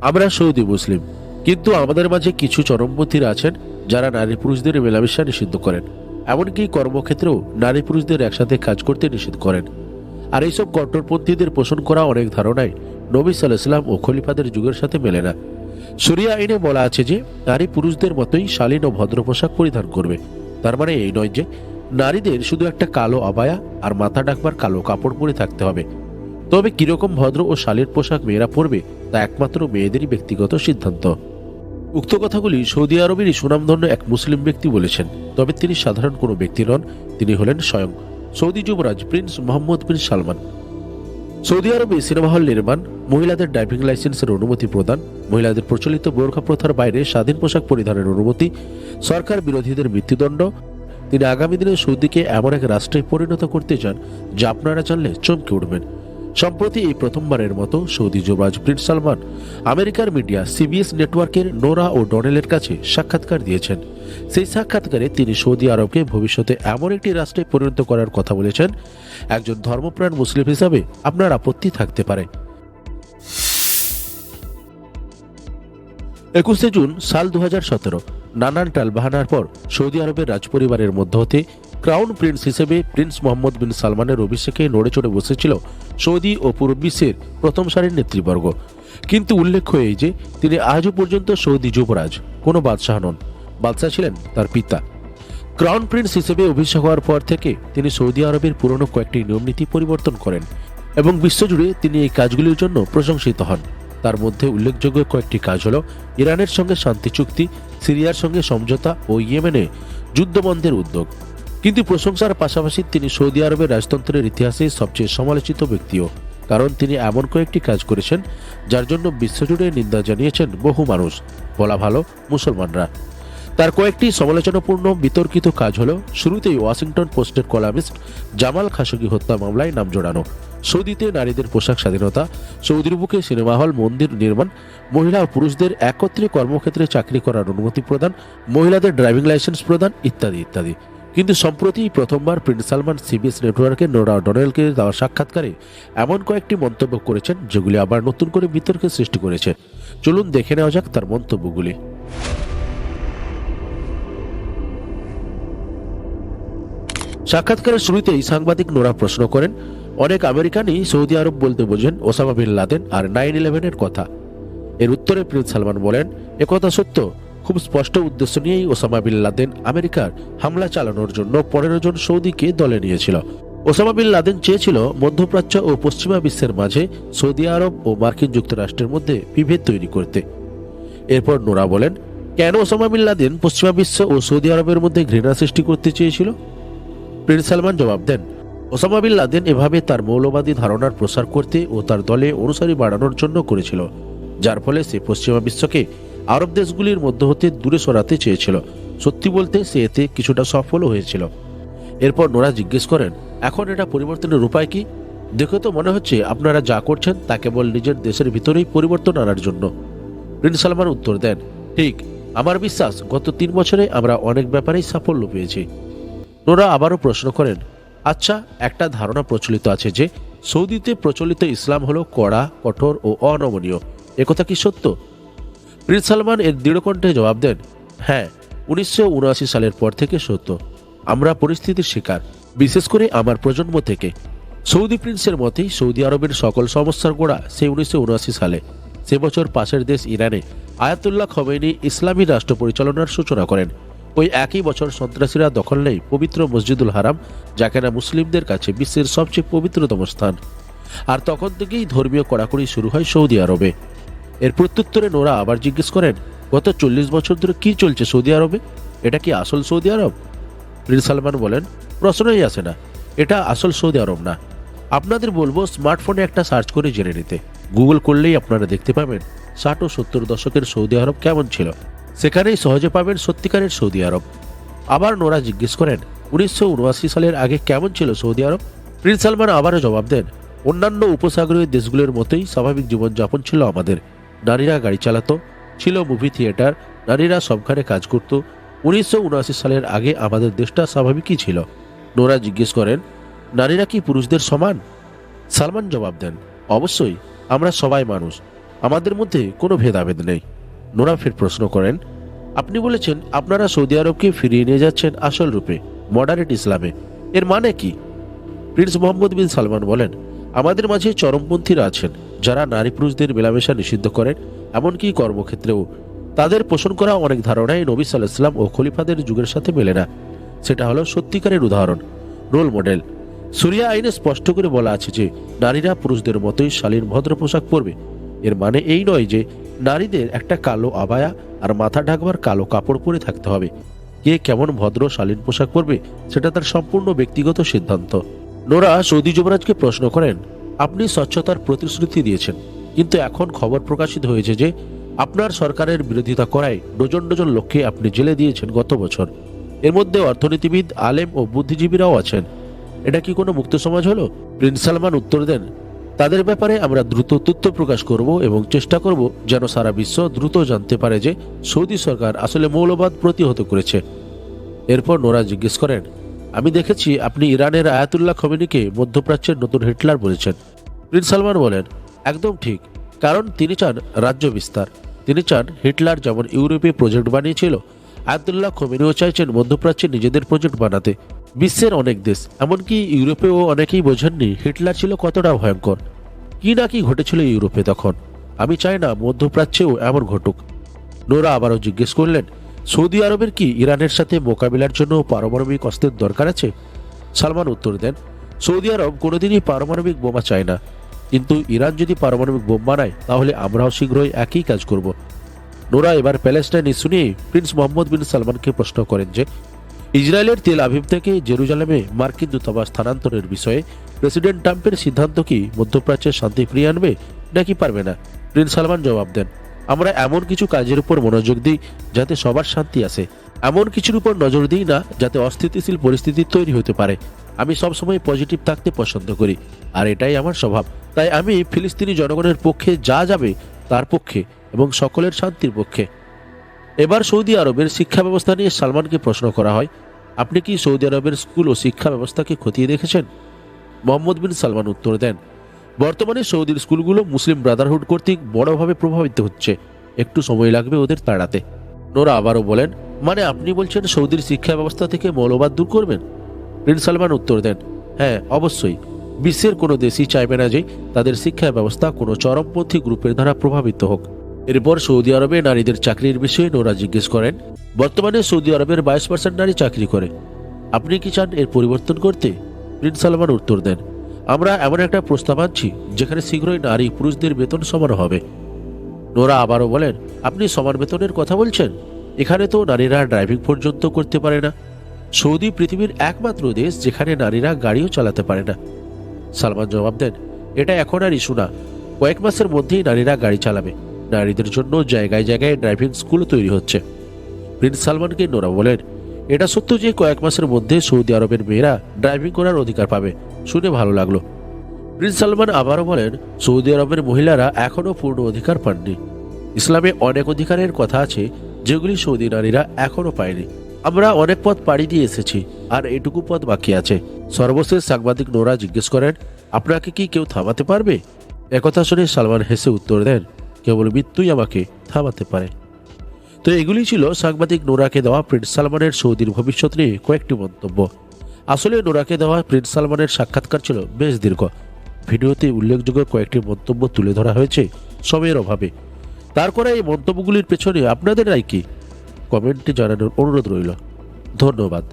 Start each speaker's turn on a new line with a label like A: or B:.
A: আমরা সৌদি মুসলিম। কিন্তু আমাদের মাঝে কিছু চরমপন্থীরা আছেন যারা নারী পুরুষদের মেলামেশা নিষিদ্ধ করেন। এমনকি কর্মক্ষেত্রেও নারী পুরুষদের একসাথে কাজ করতে নিষেধ করেন। আর এইসব কট্টরপন্থীদের পোষণ করা অনেক ধারণায় নবী সাল্লাম ও খলিফাদের যুগের সাথে মেলে না। শরিয়া আইনে বলা আছে যে, নারী পুরুষদের মতোই শালীন ও ভদ্র পোশাক পরিধান করবে। তার মানে এই নয় যে, নারীদের শুধু একটা কালো আবায়া আর মাথা ডাকবার কালো কাপড় পরে থাকতে হবে। তবে কীরকম ভদ্র ও শালীর পোশাক মেয়েরা পরবে, তা একমাত্র মেয়েদেরই ব্যক্তিগত সিদ্ধান্ত। উক্ত কথাগুলি সৌদি আরবেরই সুনামধন্য এক মুসলিম ব্যক্তি বলেছেন, তবে তিনি সাধারণ কোনো ব্যক্তি নন, তিনি হলেন স্বয়ং সৌদি যুবরাজ prince Mohammed bin Salman. Saudi আরবে সিনেমা হল নির্মাণ, মহিলাদের ড্রাইভিং লাইসেন্সের অনুমতি প্রদান, মহিলাদের প্রচলিত বোরখা প্রথার বাইরে স্বাধীন পোশাক পরিধানের অনুমতি, সরকার বিরোধীদের মৃত্যুদণ্ড, তিনি আগামী দিনে সৌদিকে এমন এক রাষ্ট্রে পরিণত করতে চান যা আপনারা জানলে চমকে উঠবেন। সম্প্রতি এই প্রথমবারের মতো সৌদি যুবরাজ প্রিন্স সালমান আমেরিকার মিডিয়া সিবিএস নেটওয়ার্কের নোরা ও ডনেলের কাছে সাক্ষাৎকার দিয়েছেন। সেই সাক্ষাৎকারে তিনি সৌদি আরবকে ভবিষ্যতে এমন একটি রাষ্ট্রে পরিণত করার কথা বলেছেন, একজন ধর্মপ্রাণ মুসলিম হিসাবে আপনার আপত্তি থাকতে পারে। একুশে জুন সাল দু সতেরো নানান টালবাহানার পর সৌদি আরবের রাজপরিবারের মধ্য হতে ক্রাউন প্রিন্স হিসেবে প্রিন্স মোহাম্মদ বিন সালমানের অভিষেকে নড়ে চড়ে বসেছিল সৌদি ও পূর্ব বিশ্বের প্রথম সারির নেতৃবর্গ। কিন্তু উল্লেখ্য এই যে তিনি আজও পর্যন্ত সৌদি যুবরাজ, কোনো বাদশাহ নন। বাদশাহ ছিলেন তার পিতা। ক্রাউন প্রিন্স হিসেবে অভিষেক হওয়ার পর থেকে তিনি সৌদি আরবের পুরনো কয়েকটি নিয়মনীতি পরিবর্তন করেন এবং বিশ্বজুড়ে তিনি এই কাজগুলির জন্য প্রশংসিত হন। তার মধ্যে উল্লেখযোগ্য কয়েকটি কাজ হল ইরানের সঙ্গে শান্তি চুক্তি, সিরিয়ার সঙ্গে সমঝোতা ও ইয়েমেনে যুদ্ধবন্ধের উদ্যোগ। কিন্তু প্রশংসার পাশাপাশি তিনি সৌদি আরবের রাজতন্ত্রের ইতিহাসে সবচেয়ে সমালোচিত ব্যক্তিও, কারণ তিনি এমন কয়েকটি কাজ করেছেন যার জন্য বিশ্বজুড়ে নিন্দা জানিয়েছেন বহু মানুষ, বলা ভালো মুসলমানরা। তার কয়েকটি সমালোচনাপূর্ণ বিতর্কিত কাজ হল, শুরুতেই ওয়াশিংটন পোস্টের কলামিস্ট জামাল খাশোগি হত্যা মামলায় নাম জোড়ানো, সৌদিতে নারীদের পোশাক স্বাধীনতা, সৌদির বুকে সিনেমা হল, মন্দির নির্মাণ, মহিলা ও পুরুষদের একত্রে কর্মক্ষেত্রে চাকরি করার অনুমতি প্রদান, মহিলাদের ড্রাইভিং লাইসেন্স প্রদান ইত্যাদি ইত্যাদি। কিন্তু সম্প্রতি প্রথমবার প্রিন্স সালমান সিবিএস নেটওয়ার্কের নোরা ডনেলকে দেওয়া সাক্ষাৎকারে এমন কয়েকটি মন্তব্য করেছেন, যেগুলি আবার নতুন করে বিতর্কের সৃষ্টি করেছে। চলুন দেখে নেওয়া যাক তার মন্তব্যগুলি। সাক্ষাৎকারের শুরুতেই সাংবাদিক নোরা প্রশ্ন করেন, অনেক আমেরিকানই সৌদি আরব বলতে বোঝেন ওসামা বিন লাদেন আর নাইন ইলেভেনের কথা। এর উত্তরে প্রিন্স সালমান বলেন, একথা সত্য। খুব স্পষ্ট উদ্দেশ্য নিয়েই ওসামা বিন লাদেন আমেরিকার হামলা চালানোর জন্য পনেরো জন সৌদিকে দলে নিয়েছিল। ওসামা বিন লাদেন চেয়েছিল মধ্যপ্রাচ্য ও পশ্চিমা বিশ্বের মাঝে সৌদি আরব ও মার্কিন যুক্তরাষ্ট্রের মধ্যে বিভেদ তৈরি করতে। এরপর নোরা বলেন, কেন ওসামা বিন লাদেন পশ্চিমা বিশ্ব ও সৌদি আরবের মধ্যে ঘৃণা সৃষ্টি করতে চেয়েছিল? প্রিন্স সালমান জবাব দেন, ওসামা বিন লাদেন এভাবে তার মৌলবাদী ধারণার প্রসার করতে ও তার দলে অনুসারী বাড়ানোর জন্য করেছিল, যার ফলে সে পশ্চিমা বিশ্বকে আরব দেশগুলির মধ্য হতে দূরে সরাতে চেয়েছিল। সত্যি বলতে সে এতে কিছুটা সফলও হয়েছিল। এরপর নোরা জিজ্ঞেস করেন, এখন এটা পরিবর্তনের উপায় কি? দেখে তো মনে হচ্ছে আপনারা যা করছেন তা কেবল নিজের দেশের ভিতরেই পরিবর্তন আনার জন্য। প্রিন্স সালমান উত্তর দেন, ঠিক, আমার বিশ্বাস গত তিন বছরে আমরা অনেক ব্যাপারেই সাফল্য পেয়েছি। নোরা আবারও প্রশ্ন করেন আচ্ছা একটা ধারণা প্রচলিত আছে যে সৌদিতে প্রচলিত ইসলাম হলো কড়া, কঠোর ও অনমনীয়। একথা কি সত্য? প্রিন্স সালমান এর দৃঢ়কণ্ঠে জবাব দেন হ্যাঁ উনিশশো উনআশি সালের পর থেকে সত্য। আমরা পরিস্থিতির শিকার, বিশেষ করে আমার প্রজন্ম থেকে। সৌদি প্রিন্সের মতেই সৌদি আরবের সকল সমস্যার গোড়া সেই উনিশশো সালে। সে বছর পাশের দেশ ইরানে আয়াতুল্লাহ খমেনি ইসলামী রাষ্ট্র পরিচালনার সূচনা করেন। ওই একই বছর সন্ত্রাসীরা দখল নেয় পবিত্র মসজিদুল হারাম যা কিনা মুসলিমদের কাছে বিশ্বের সবচেয়ে পবিত্রতম স্থান। আর তখন থেকেই ধর্মীয় কড়াকড়ি শুরু হয় সৌদি আরবে। এর প্রত্যুত্তরে নোরা আবার জিজ্ঞেস করেন, গত চল্লিশ বছর ধরে কি চলছে সৌদি আরবে? এটা কি আসল সৌদি আরব? প্রিন্স সালমান বলেন, প্রশ্নই আসে না। এটা আসল সৌদি আরব না। আপনাদের বলব স্মার্টফোনে একটা সার্চ করে জেনে নিতে। গুগল করলেই আপনারা দেখতে পাবেন ষাট ও সত্তর দশকের সৌদি আরব কেমন ছিল। সেখানেই সহজে পাবেন সত্যিকারের সৌদি আরব। আবার নোরা জিজ্ঞেস করেন, উনিশশো সালের আগে কেমন ছিল সৌদি আরব? প্রিন্স সালমান আবারও জবাব দেন, অন্যান্য উপসাগরীয় দেশগুলোর মতোই স্বাভাবিক জীবনযাপন ছিল আমাদের। নারীরা গাড়ি চালাতো, ছিল মুভি থিয়েটার নারীরা সবখানে কাজ করত। উনিশশো সালের আগে আমাদের দেশটা স্বাভাবিকই ছিল। নোরা জিজ্ঞেস করেন, নারীরা কি পুরুষদের সমান? সালমান জবাব দেন, অবশ্যই, আমরা সবাই মানুষ। আমাদের মধ্যে কোনো ভেদাভেদ নেই। নোরা ফের প্রশ্ন করেন, আপনি বলেছেন আপনারা সৌদি আরবকে ফিরিয়ে নিয়ে যাচ্ছেন আসল রূপে মডারেট ইসলামে। এর মানে কি? প্রিন্স মোহাম্মদ বিন সালমান বলেন, আমাদের মাঝে চরমপন্থীরা আছেন। যারা নারী পুরুষদের মেলামেশা নিষিদ্ধ করেন, এমনকি কর্মক্ষেত্রেও। তাদের পোষণ করা অনেক ধারণাই নবী সাল্লাহাম ও খলিফাদের যুগের সাথে মেলে না। সেটা হলো সত্যিকারের উদাহরণ, রোল মডেল। সুরিয়া আইনে স্পষ্ট করে বলা আছে যে, নারীরা পুরুষদের মতোই শালীন ভদ্র পোশাক পরবে। এর মানে এই নয় যে, নারীদের একটা কালো আবায়া আর মাথা ঢাকবার কালো কাপড় পরে থাকতে হবে। কে কেমন ভদ্র শালীন পোশাক পরবে, সেটা তার সম্পূর্ণ ব্যক্তিগত সিদ্ধান্ত। নোরা সৌদি যুবরাজকে প্রশ্ন করেন আপনি স্বচ্ছতার প্রতিশ্রুতি দিয়েছেন। কিন্তু এখন খবর প্রকাশিত হয়েছে যে, আপনার সরকারের বিরোধিতা করায় ডজন ডজন লোককে আপনি জেলে দিয়েছেন গত বছর। এর মধ্যে অর্থনীতিবিদ, আলেম ও বুদ্ধিজীবীরাও আছেন। এটা কি কোনো মুক্ত সমাজ হলো? প্রিন্স সালমান উত্তর দেন, তাদের ব্যাপারে আমরা দ্রুত তথ্য প্রকাশ করব এবং চেষ্টা করব যেন সারা বিশ্ব দ্রুত জানতে পারে যে সৌদি সরকার আসলে মৌলবাদ প্রতিহত করেছে। এরপর নোরা জিজ্ঞেস করেন আমি দেখেছি আপনি ইরানের আয়াতুল্লাহ খমেনিকে মধ্যপ্রাচ্যের নতুন হিটলার বলেছেন। প্রিন্স সালমান বলেন, একদম ঠিক। কারণ তিনি চান রাজ্য বিস্তার। তিনি চান হিটলার যেমন ইউরোপে প্রজেক্ট বানিয়েছিল, আয়াতুল্লাহ খমেনিও চাইছেন মধ্যপ্রাচ্যে নিজেদের প্রজেক্ট বানাতে। বিশ্বের অনেক দেশ, এমনকি ইউরোপেও অনেকেই বোঝেননি হিটলার ছিল কতটা ভয়ঙ্কর। কি না কি ঘটেছিল ইউরোপে তখন? আমি চাই না মধ্যপ্রাচ্যেও এমন ঘটুক। নোরা আবারও জিজ্ঞেস করলেন সৌদি আরবের কি ইরানের সাথে মোকাবিলার জন্য পারমাণবিক অস্ত্রের দরকার আছে? সালমান উত্তর দেন, সৌদি আরব কোনোদিনই পারমাণবিক বোমা চায় না। কিন্তু ইরান যদি পারমাণবিক বোম বানায়, তাহলে আমরাও শীঘ্রই একই কাজ করব। নোরা, এবার প্যালেস্টাইন ইস্যু নিয়ে প্রিন্স মোহাম্মদ বিন সালমানকে প্রশ্ন করেন যে, ইসরায়েলের তেল আভিভ থেকে জেরুজালেমে মার্কিন দূতাবাস স্থানান্তরের বিষয়ে প্রেসিডেন্ট ট্রাম্পের সিদ্ধান্ত কি মধ্যপ্রাচ্যের শান্তি ফিরিয়ে আনবে নাকি পারবে না? প্রিন্স সালমান জবাব দেন আমরা এমন কিছু কাজের উপর মনোযোগ দিই যাতে সবার শান্তি আসে। এমন কিছুর উপর নজর দিই না যাতে অস্থিতিশীল পরিস্থিতি তৈরি হতে পারে। আমি সবসময় পজিটিভ থাকতে পছন্দ করি, আর এটাই আমার স্বভাব। তাই আমি ফিলিস্তিনি জনগণের পক্ষে যা যাবে তার পক্ষে এবং সকলের শান্তির পক্ষে। এবার সৌদি আরবের শিক্ষা ব্যবস্থা নিয়ে সালমানকে প্রশ্ন করা হয়, আপনি কি সৌদি আরবের স্কুল ও শিক্ষা ব্যবস্থাকে খতিয়ে দেখেছেন? মোহাম্মদ বিন সালমান উত্তর দেন বর্তমানে সৌদির স্কুলগুলো মুসলিম ব্রাদারহুড কর্তৃক বড়ভাবে প্রভাবিত হচ্ছে। একটু সময় লাগবে ওদের তাড়াতে। নোরা আবারও বলেন মানে আপনি বলছেন সৌদির শিক্ষা ব্যবস্থা থেকে মৌলবাদ দূর করবেন? প্রিন্স সালমান উত্তর দেন হ্যাঁ অবশ্যই। বিশ্বের কোনো দেশই চাইবে না যে তাদের শিক্ষা ব্যবস্থা কোনো চরমপন্থী গ্রুপের দ্বারা প্রভাবিত হোক। এরপর সৌদি আরবে নারীদের চাকরির বিষয়ে নোরা জিজ্ঞেস করেন, বর্তমানে সৌদি আরবের বাইশ পার্সেন্ট নারী চাকরি করে। আপনি কি চান এর পরিবর্তন করতে? প্রিন্স সালমান উত্তর দেন আমরা এমন একটা প্রস্তাব আনছি, যেখানে শীঘ্রই নারী পুরুষদের বেতন সমান হবে। নোরা আবারও বলেন, আপনি সমান বেতনের কথা বলছেন? এখানে তো নারীরা ড্রাইভিং পর্যন্ত করতে পারে না। সৌদি পৃথিবীর একমাত্র দেশ যেখানে নারীরা গাড়িও চালাতে পারে না। সালমান জবাব দেন, এটা এখন আর ইস্যু না। কয়েক মাসের মধ্যেই নারীরা গাড়ি চালাবে। নারীদের জন্য জায়গায় জায়গায় ড্রাইভিং স্কুল তৈরি হচ্ছে। প্রিন্স সালমানকে নোরা বলেন, এটা সত্য যে কয়েক মাসের মধ্যে সৌদি আরবের মেয়েরা ড্রাইভিং করার অধিকার পাবে। শুনে ভালো লাগল। প্রিন্স সালমান আবারও বলেন, সৌদি আরবের মহিলারা এখনও পূর্ণ অধিকার পাননি। ইসলামে অনেক অধিকারের কথা আছে, যেগুলি সৌদি নারীরা এখনও পায়নি। আমরা অনেক পথ পাড়ি দিয়ে এসেছি, আর এটুকু পথ বাকি আছে। সর্বশেষ সাংবাদিক নোরা জিজ্ঞেস করেন, আপনাকে কি কেউ থামাতে পারবে? একথা শুনে সালমান হেসে উত্তর দেন, কেবল মৃত্যুই আমাকে থামাতে পারে। তো এগুলি ছিল সাংবাদিক নোরাকে দেওয়া প্রিন্স সালমানের সৌদির ভবিষ্যৎ নিয়ে কয়েকটি মন্তব্য। আসলে নোরাকে দেওয়া প্রিন্স সালমানের সাক্ষাৎকার ছিল বেশ দীর্ঘ। ভিডিওতে উল্লেখযোগ্য কয়েকটি মন্তব্য তুলে ধরা হয়েছে সময়ের অভাবে। তারপরে এই মন্তব্যগুলির পেছনে আপনাদের রায় কি? কমেন্টে জানানোর অনুরোধ রইল। ধন্যবাদ।